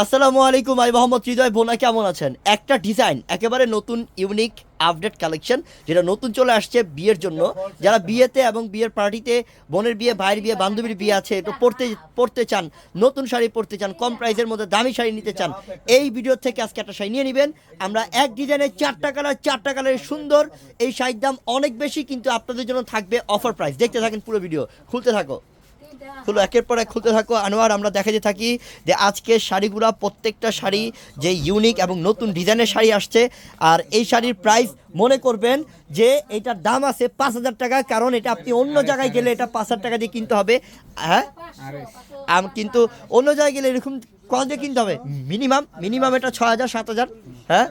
আসসালামু আলাইকুম, আমি মোহাম্মদ হৃদয় বোনা, কেমন আছেন? একটা ডিজাইন একেবারে নতুন ইউনিক আপডেট কালেকশন যেটা নতুন চলে আসছে বিয়ের জন্য। যারা বিয়েতে এবং বিয়ের পার্টিতে বোনের বিয়ে, ভাইয়ের বিয়ে, বান্ধবীর বিয়ে আছে, একটু পড়তে পড়তে চান, নতুন শাড়ি পরতে চান, কম প্রাইসের মধ্যে দামি শাড়ি নিতে চান, এই ভিডিও থেকে আজকে একটা শাড়ি নিয়ে নেবেন। আমরা এক ডিজাইনের চারটা কালার চারটা কালারের সুন্দর, এই শাড়ির দাম অনেক বেশি, কিন্তু আপনাদের জন্য থাকবে অফার প্রাইস দেখতে থাকেন পুরো ভিডিও খুলতে থাকো। খুলো একের পর এক খুলতে থাকো। আনোয়ার আমরা দেখাতে থাকি যে আজকের শাড়িগুলো প্রত্যেকটা শাড়ি যে ইউনিক এবং নতুন ডিজাইনের শাড়ি আসছে। আর এই শাড়ির প্রাইস মনে করবেন যে এটার দাম আছে পাঁচ হাজার টাকা কারণ এটা আপনি অন্য জায়গায় গেলে এটা পাঁচ হাজার টাকা দিয়ে কিনতে হবে। হ্যাঁ? কিন্তু অন্য জায়গায় গেলে এরকম দিয়ে কিনতে হবে। মিনিমাম মিনিমাম এটা ছ হাজার সাত হাজার হ্যাঁ?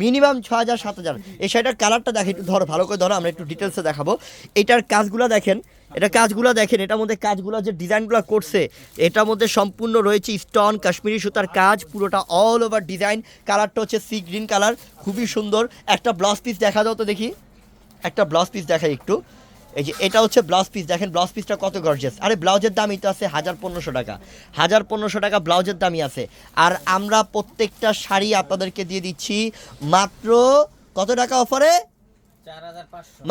মিনিমাম ছ হাজার সাত হাজার এই শাড়িটার কালারটা দেখে একটু ধরো, ভালো করে ধরো, আমরা একটু ডিটেলসে দেখাবো। এটার কাজগুলো দেখেন, এটা কাজগুলো দেখেন, এটার মধ্যে কাজগুলো যে ডিজাইনগুলো করছে, এটার মধ্যে সম্পূর্ণ রয়েছে স্টোন কাশ্মীরি সুতার কাজ, পুরোটা অল ওভার ডিজাইন কালারটা হচ্ছে সি গ্রিন কালার খুবই সুন্দর। একটা ব্লাউজ পিস দেখা দাও তো দেখি। একটা ব্লাউজ পিস দেখাই একটু। এই যে এটা হচ্ছে ব্লাউজ পিস দেখেন ব্লাউজ পিসটা কত গর্জিয়াস আরে ব্লাউজের দামই তো আছে হাজার পনেরোশো টাকা। হাজার পনেরোশো টাকা ব্লাউজের দামই আছে। আর আমরা প্রত্যেকটা শাড়ি আপনাদেরকে দিয়ে দিচ্ছি মাত্র কত টাকা অফারে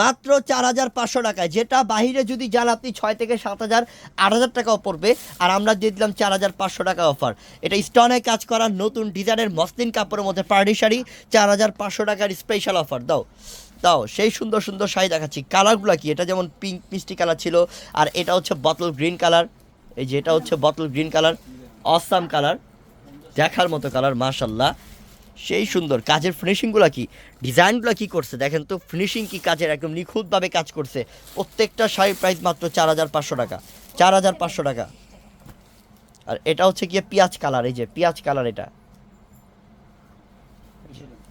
মাত্র চার হাজার পাঁচশো টাকায় যেটা বাহিরে যদি যান আপনি ছয় থেকে সাত হাজার আট হাজার টাকাও পড়বে। আর আমরা দিয়ে দিলাম চার হাজার পাঁচশো টাকা অফার এটা স্টনে কাজ করা নতুন ডিজাইনের মসলিন কাপড়ের মধ্যে পার্টি শাড়ি চার হাজার পাঁচশো টাকার স্পেশাল অফার দাও। দাও সেই সুন্দর সুন্দর শাড়ি দেখাচ্ছি। কালারগুলো কি? এটা যেমন পিঙ্ক মিষ্টি কালার ছিল, আর এটা হচ্ছে বোতল গ্রিন কালার। এই যে এটা হচ্ছে বোতল গ্রিন কালার অসাম কালার, দেখার মতো কালার মাশাল্লাহ সেই সুন্দর, কাজের ফিনিশিংগুলো কি? ডিজাইনগুলো কি করছে? দেখেন তো ফিনিশিং কি কাজের? একদম নিখুঁতভাবে কাজ করছে। প্রত্যেকটা শাড়ির প্রাইস মাত্র চার হাজার পাঁচশো টাকা। চার হাজার পাঁচশো টাকা। আর এটা হচ্ছে গিয়ে পেঁয়াজ কালার, এই যে পেঁয়াজ কালার এটা।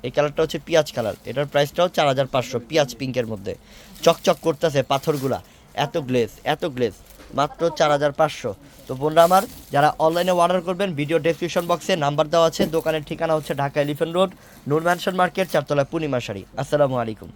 এই কালারটা হচ্ছে পিঁয়াজ কালার। এটার প্রাইসটাও চার হাজার পাঁচশো, পিঁয়াজ পিঙ্কের মধ্যে। চকচক করতেছে পাথরগুলা। এত গ্লেজ এত গ্লেজ মাত্র চার হাজার পাঁচশো। তো বোনরা আমার, যারা অনলাইনে অর্ডার করবেন ভিডিও ডেসক্রিপশন বক্সে নাম্বার দেওয়া আছে। দোকানের ঠিকানা হচ্ছে Dhaka Elephant Road, Noor Mansion Market, চারতলা পূর্ণিমা শাড়ি। আসসালামু আলাইকুম।